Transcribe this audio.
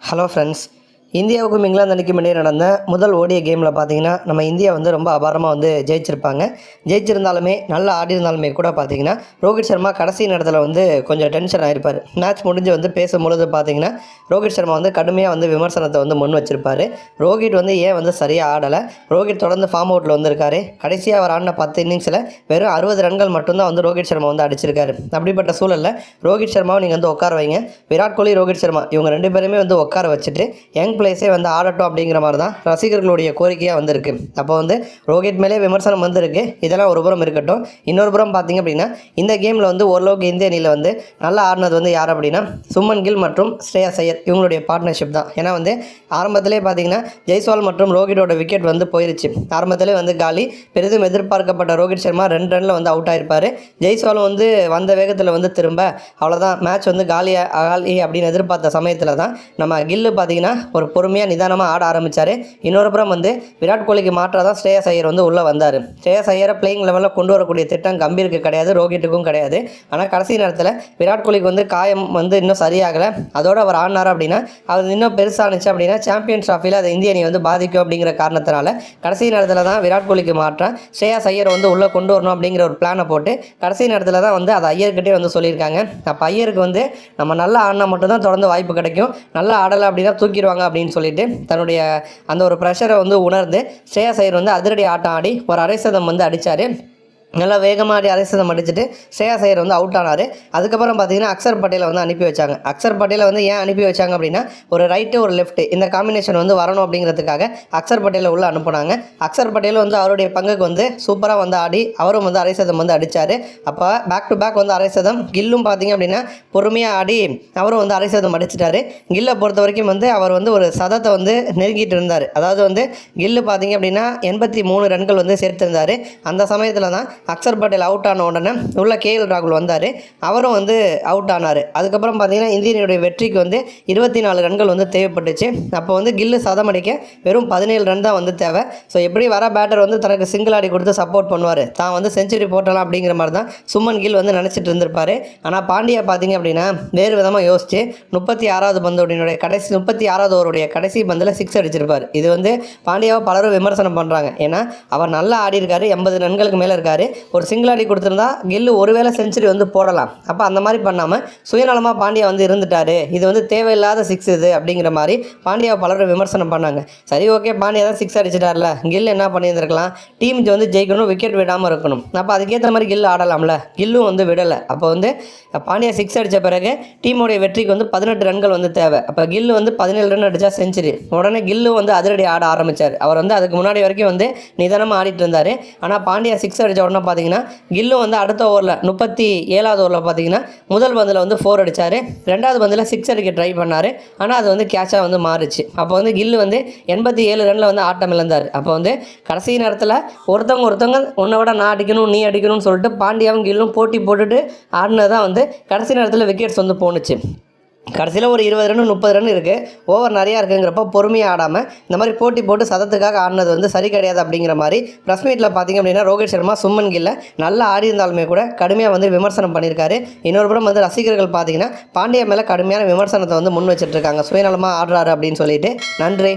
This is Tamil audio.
ஹலோ ஃப்ரெண்ட்ஸ் இந்தியாவுக்கும் இங்கிலாந்து அணிக்கும் இடையே நடந்த முதல் ஓடிய கேமில் பார்த்தீங்கன்னா நம்ம இந்தியா வந்து ரொம்ப அபாரமாக வந்து ஜெயிச்சிருப்பாங்க. ஜெயிச்சிருந்தாலுமே நல்லா ஆடி இருந்தாலுமே கூட பார்த்தீங்கன்னா ரோஹித் சர்மா கடைசி நேரத்தில் வந்து கொஞ்சம் டென்ஷன் ஆகிருப்பார் மேட்ச் முடிஞ்சு வந்து பேசும்பொழுது பார்த்தீங்கன்னா ரோஹித் சர்மா வந்து கடுமையாக வந்து விமர்சனத்தை வந்து முன் வச்சிருப்பார். ரோஹித் வந்து ஏன் வந்து சரியாக ஆடலை? ரோஹித் தொடர்ந்து ஃபார்ம் அவுட்டில் வந்திருக்காரு. கடைசியாக அவர் ஆடின பத்து இன்னிங்ஸில் வெறும் அறுபது ரன்கள் மட்டும்தான் வந்து ரோஹித் சர்மா வந்து அடிச்சிருக்காரு. அப்படிப்பட்ட சூழலில் ரோஹித் சர்மாவை நீங்கள் வந்து உட்கார வைங்க. விராட் கோலி ரோஹித் சர்மா இவங்க ரெண்டு பேருமே வந்து உட்கார வச்சுட்டு யங் பிளேஸே வந்து ஆடட்டும் அப்படிங்கிற மாதிரி தான் ரசிகர்களுடைய கோரிக்கையாக வந்திருக்கு. அப்போ வந்து ரோஹித் மேலே விமர்சனம் வந்திருக்கு. இதெல்லாம் ஒரு புறம் இருக்கட்டும். இன்னொரு புறம் பார்த்தீங்க அப்படின்னா இந்த கேமில் வந்து ஓரளவுக்கு இந்திய அணியில் வந்து நல்லா ஆடினது வந்து யார் அப்படின்னா சுமன் கில் மற்றும் ஸ்ரேயா சையர் இவங்களுடைய பார்ட்னர்ஷிப் தான். ஏன்னா வந்து ஆரம்பத்திலே பார்த்தீங்கன்னா ஜெய்ஸ்வால் மற்றும் ரோஹிட்டோட விக்கெட் வந்து போயிருச்சு. ஆரம்பத்திலே வந்து காலி பெரிதும் எதிர்பார்க்கப்பட்ட ரோஹித் சர்மா ரெண்டு ரனில் வந்து அவுட் ஆகிருப்பார் ஜெய்ஸ்வாலும் வந்து வந்த வேகத்தில் வந்து திரும்ப அவ்வளோதான் மேட்ச் வந்து காலி காலி அப்படின்னு எதிர்பார்த்த சமயத்தில் தான் நம்ம கில்லு பார்த்தீங்கன்னா ஒரு பொறுமையாக நிதானமாக ஆட ஆரம்பித்தார் இன்னொரு புறம் வந்து விராட் கோலிக்கு மாற்றாக தான் ஸ்ரேயஸ் ஐயர் வந்து உள்ளே வந்தார். ஸ்ரேயஸ் ஐயரை பிளேயிங் லெவலில் கொண்டு வரக்கூடிய திட்டம் கம்பீருக்கு கிடையாது ரோஹிட்டுக்கும் கிடையாது. ஆனால் கடைசி நேரத்தில் விராட் கோலிக்கு வந்து காயம் வந்து இன்னும் சரியாகலை. அதோடு அவர் ஆடினார் அப்படின்னா அது இன்னும் பெருசானுச்சு அப்படின்னா சாம்பியன் ட்ராஃபியில் அது இந்திய அணி வந்து பாதிக்கும் அப்படிங்கிற காரணத்தினால கடைசி நேரத்தில் தான் விராட் கோலிக்கு மாற்றம் ஸ்ரேயாஸ் ஐயர் வந்து உள்ளே கொண்டு வரணும் அப்படிங்கிற ஒரு பிளானை போட்டு கடைசி நேரத்தில் தான் வந்து அது ஐயர்கிட்டே வந்து சொல்லியிருக்காங்க. அப்போ ஐயருக்கு வந்து நம்ம நல்லா ஆடினா மட்டும்தான் தொடர்ந்து வாய்ப்பு கிடைக்கும். நல்லா ஆடலை அப்படின்னா தூக்கிடுவாங்க அப்படின்னு சொல்லிட்டு தன்னுடைய அந்த ஒரு ப்ரெஷரை வந்து உணர்ந்து ஸ்ரேயா ஐயர் வந்து அதிரடி ஆட்டம் ஆடி ஒரு அரை சதம் வந்து அடித்தார் நல்லா வேகமாக அரை மடிச்சுட்டு அடிச்சுட்டு சையர் வந்து அவுட் ஆனார். அதுக்கப்புறம் பார்த்தீங்கன்னா அக்சர் பட்டேலை வந்து அனுப்பி வச்சாங்க. அக்சர் பட்டேலை வந்து ஏன் அனுப்பி வச்சாங்க அப்படின்னா ஒரு ரைட்டு ஒரு லெஃப்ட்டு இந்த காம்பினேஷன் வந்து வரணும் அப்படிங்கிறதுக்காக அக்சர் பட்டேலை உள்ளே அனுப்புனாங்க. அக்சர் பட்டேல் வந்து அவருடைய பங்குக்கு வந்து சூப்பராக வந்து ஆடி அவரும் வந்து அரைசதம் வந்து அடித்தார் அப்போ பேக் டு பேக் வந்து அரைசதம் கில்லும் பார்த்தீங்க அப்படின்னா பொறுமையாக ஆடி அவரும் வந்து அரைசதம் அடிச்சிட்டாரு. கில்லை பொறுத்த வரைக்கும் வந்து அவர் வந்து ஒரு சதத்தை வந்து நெருங்கிட்டு இருந்தார். அதாவது வந்து கில்லு பார்த்தீங்க அப்படின்னா எண்பத்தி மூணு ரன்கள் வந்து சேர்த்திருந்தார். அந்த சமயத்தில் தான் அக்சர் பட்டேல் அவுட் ஆன உடனே உள்ள கேஎல் ராகுல் வந்தார். அவரும் வந்து அவுட் ஆனார். அதுக்கப்புறம் பார்த்தீங்கன்னா இந்தியனுடைய வெற்றிக்கு வந்து இருபத்தி நாலு ரன்கள் வந்து தேவைப்பட்டுச்சு. அப்போ வந்து கில்லு சதம் அடிக்க வெறும் பதினேழு ரன் தான் வந்து தேவை. ஸோ எப்படி வர பேட்டர் வந்து தனக்கு சிங்கிள் ஆடி கொடுத்து சப்போர்ட் பண்ணுவார்? தான் வந்து செஞ்சுரி போட்டலாம் அப்படிங்கிற மாதிரி தான் சுமன் கில் வந்து நினச்சிட்டு இருந்திருப்பார். ஆனால் பாண்டியா பார்த்தீங்க அப்படின்னா வேறு விதமாக யோசிச்சு முப்பத்தி ஆறாவது பந்தோடைய கடைசி முப்பத்தி ஆறாவது ஓவருடைய கடைசி பந்தில் சிக்ஸ் அடிச்சிருப்பார். இது வந்து பாண்டியாவை பலரும் விமர்சனம் பண்ணுறாங்க ஏன்னா அவர் நல்லா ஆடி இருக்காரு எண்பது ரன்களுக்கு மேலே இருக்காரு. ஒரு சிங்கிள் அடி கொடுத்துருந்தா கில்லு ஒருவேளை செஞ்சுரி வந்து போடலாம். அப்போ அந்த மாதிரி பண்ணாமல் சுயநலமாக பாண்டியா வந்து இருந்துட்டாரு. இது வந்து தேவையில்லாத சிக்ஸ் இது அப்படிங்கிற மாதிரி பாண்டியாவை பலரும் விமர்சனம் பண்ணாங்க. சரி ஓகே பாண்டியா தான் சிக்ஸ் அடிச்சிட்டார்ல. கில் என்ன பண்ணியிருந்திருக்கலாம்? டீம் வந்து ஜெயிக்கணும் விக்கெட் விடாமல் இருக்கணும். அப்போ அதுக்கேற்ற மாதிரி கில் ஆடலாம்ல. கில்லும் வந்து விடலை. அப்போ வந்து பாண்டியா சிக்ஸ் அடித்த பிறகு டீமோடைய வெற்றிக்கு வந்து பதினெட்டு ரன்கள் வந்து தேவை. அப்போ கில்லு வந்து பதினேழு ரன் அடித்தா செஞ்சுரி உடனே கில்லு வந்து அதிரடி ஆட ஆரம்பித்தார் அவர் வந்து அதுக்கு முன்னாடி வரைக்கும் வந்து நிதானமாக ஆடிட்டு இருந்தார். ஆனால் பாண்டியா சிக்ஸ் அடித்த உடனே பார்த்தீங்கன்னா கில்லும் வந்து அடுத்த ஓவரில் முப்பத்தி ஏழாவது ஓவரில் பார்த்தீங்கன்னா முதல் பந்தில் வந்து ஃபோர் அடித்தார் ரெண்டாவது பந்தில் சிக்ஸ் அடிக்க ட்ரை பண்ணார். ஆனால் அது வந்து கேட்சாக வந்து மாறுச்சு. அப்போ வந்து கில்லு வந்து எண்பத்தி ஏழு ரனில் வந்து ஆட்டம் இழந்தார். அப்போ வந்து கடைசி நேரத்தில் ஒருத்தவங்க ஒருத்தவங்க உன்னை விட நான் அடிக்கணும் நீ அடிக்கணும்னு சொல்லிட்டு பாண்டியாவும் கில்லும் போட்டி போட்டுட்டு ஆடினது தான் வந்து கடைசி நேரத்தில் விக்கெட்ஸ் வந்து போணுச்சு. கடைசியில் ஒரு இருபது ரன் முப்பது ரன் இருக்குது ஓவர் நிறையா இருக்குங்கிறப்ப பொறுமையாக ஆடாமல் இந்த மாதிரி போட்டி போட்டு சதத்துக்காக ஆடினது வந்து சரி கிடையாது அப்படிங்கிற மாதிரி ப்ரெஸ் மீட்டில் பார்த்தீங்க அப்படின்னா ரோஹித் சர்மா சும்மன் கில்ல நல்லா ஆடி இருந்தாலுமே கூட கடுமையாக வந்து விமர்சனம் பண்ணியிருக்காரு. இன்னொரு புறம் வந்து ரசிகர்கள் பார்த்தீங்கன்னா பாண்டியா மேலே கடுமையான விமர்சனத்தை வந்து முன் வச்சிட்ருக்காங்க சுயநலமாக ஆடுறாரு அப்படின்னு சொல்லிட்டு. நன்றி.